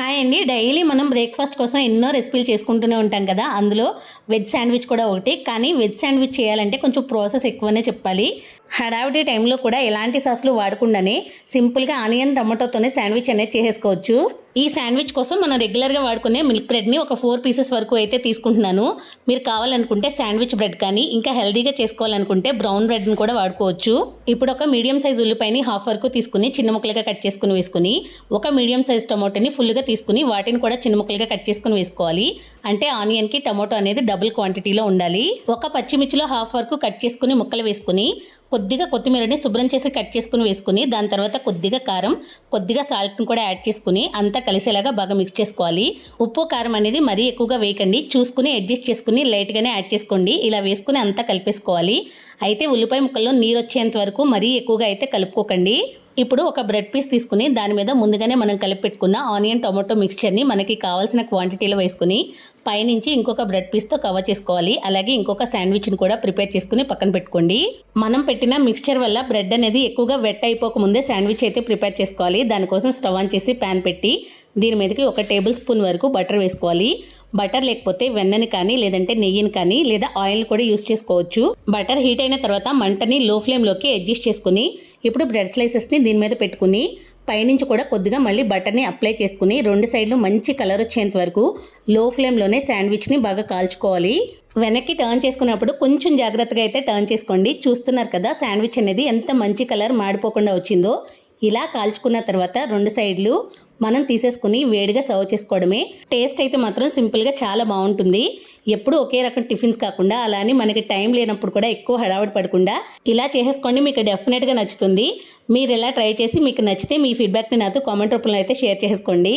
Hi అండి. Daily మనం breakfast కోసం ఎన్నో రెసిపీలు చేసుకుంటూనే ఉంటాం కదా. అందులో వెజ్ శాండ్విచ్ కూడా ఒకటి. కానీ వెజ్ శాండ్విచ్ చేయాలంటే కొంచెం ప్రాసెస్ ఎక్కువనే చెప్పాలి. హడావిడి టైంలో కూడా ఎలాంటి సాసులు వాడకుండానే సింపుల్గా ఆనియన్ టమాటోతోనే శాండ్విచ్ అనేది చేసేసుకోవచ్చు. ఈ శాండ్విచ్ కోసం మనం రెగ్యులర్గా వాడుకునే మిల్క్ బ్రెడ్ని ఒక ఫోర్ పీసెస్ వరకు అయితే తీసుకుంటున్నాను. మీరు కావాలనుకుంటే శాండ్విచ్ బ్రెడ్ కానీ ఇంకా హెల్దీగా చేసుకోవాలనుకుంటే బ్రౌన్ బ్రెడ్ని కూడా వాడుకోవచ్చు. ఇప్పుడు ఒక మీడియం సైజ్ ఉల్లిపాయని హాఫ్ వరకు తీసుకుని చిన్న ముక్కలుగా కట్ చేసుకుని వేసుకుని ఒక మీడియం సైజ్ టమాటోని ఫుల్గా తీసుకుని వాటిని కూడా చిన్న ముక్కలుగా కట్ చేసుకుని వేసుకోవాలి. అంటే ఆనియన్కి టమాటో అనేది డబుల్ క్వాంటిటీలో ఉండాలి. ఒక పచ్చిమిర్చిలో హాఫ్ వరకు కట్ చేసుకుని ముక్కలు వేసుకుని కొద్దిగా కొత్తిమీరని శుభ్రం చేసి కట్ చేసుకుని వేసుకుని దాని తర్వాత కొద్దిగా కారం కొద్దిగా సాల్ట్ని కూడా యాడ్ చేసుకుని అంతా కలిసేలాగా బాగా మిక్స్ చేసుకోవాలి. ఉప్పు కారం అనేది మరీ ఎక్కువగా వేయకండి. చూసుకుని అడ్జస్ట్ చేసుకుని లైట్గానే యాడ్ చేసుకోండి. ఇలా వేసుకుని అంతా కలిపేసుకోవాలి. అయితే ఉల్లిపాయ ముక్కల్లో నీరు వచ్చేంత వరకు మరీ ఎక్కువగా అయితే కలుపుకోకండి. ఇప్పుడు ఒక బ్రెడ్ పీస్ తీసుకుని దాని మీద ముందుగానే మనం కలిపి పెట్టుకున్న ఆనియన్ టొమాటో మిక్స్చర్ని మనకి కావాల్సిన క్వాంటిటీలో వేసుకుని పైనుంచి ఇంకొక బ్రెడ్ పీస్తో కవర్ చేసుకోవాలి. అలాగే ఇంకొక శాండ్విచ్ని కూడా ప్రిపేర్ చేసుకుని పక్కన పెట్టుకోండి. మనం పెట్టిన మిక్స్చర్ వల్ల బ్రెడ్ అనేది ఎక్కువగా వెట్ అయిపోకముందే శాండ్విచ్ అయితే ప్రిపేర్ చేసుకోవాలి. దానికోసం స్టవ్ ఆన్ చేసి ప్యాన్ పెట్టి దీని మీదకి ఒక టేబుల్ స్పూన్ వరకు బటర్ వేసుకోవాలి. బటర్ లేకపోతే వెన్నని కానీ లేదంటే నెయ్యిని కానీ లేదా ఆయిల్ కూడా యూస్ చేసుకోవచ్చు. బటర్ హీట్ అయిన తర్వాత మంటని లో ఫ్లేమ్లోకి అడ్జస్ట్ చేసుకుని ఇప్పుడు బ్రెడ్ స్లైసెస్ని దీని మీద పెట్టుకుని పైనుంచి కూడా కొద్దిగా మళ్ళీ బటర్ని అప్లై చేసుకుని రెండు సైడ్లు మంచి కలర్ వచ్చేంత వరకు లో ఫ్లేమ్లోనే శాండ్విచ్ని బాగా కాల్చుకోవాలి. వెనక్కి టర్న్ చేసుకున్నప్పుడు కొంచెం జాగ్రత్తగా అయితే టర్న్ చేసుకోండి. చూస్తున్నారు కదా శాండ్విచ్ అనేది ఎంత మంచి కలర్ మాడిపోకుండా వచ్చిందో. ఇలా కాల్చుకున్న తర్వాత రెండు సైడ్లు మనం తీసేసుకుని వేడిగా సర్వ్ చేసుకోవడమే. టేస్ట్ అయితే మాత్రం సింపుల్గా చాలా బాగుంటుంది. ఎప్పుడు ఒకే రకం టిఫిన్స్ కాకుండా అలానే మనకి టైం లేనప్పుడు కూడా ఎక్కువ హడావుడి పడకుండా ఇలా చేసేసుకోండి మీకు డెఫినెట్గా నచ్చుతుంది. మీరు ఇలా ట్రై చేసి మీకు నచ్చితే మీ ఫీడ్బ్యాక్ని నాతో కామెంట్ రూపంలో అయితే షేర్ చేసుకోండి.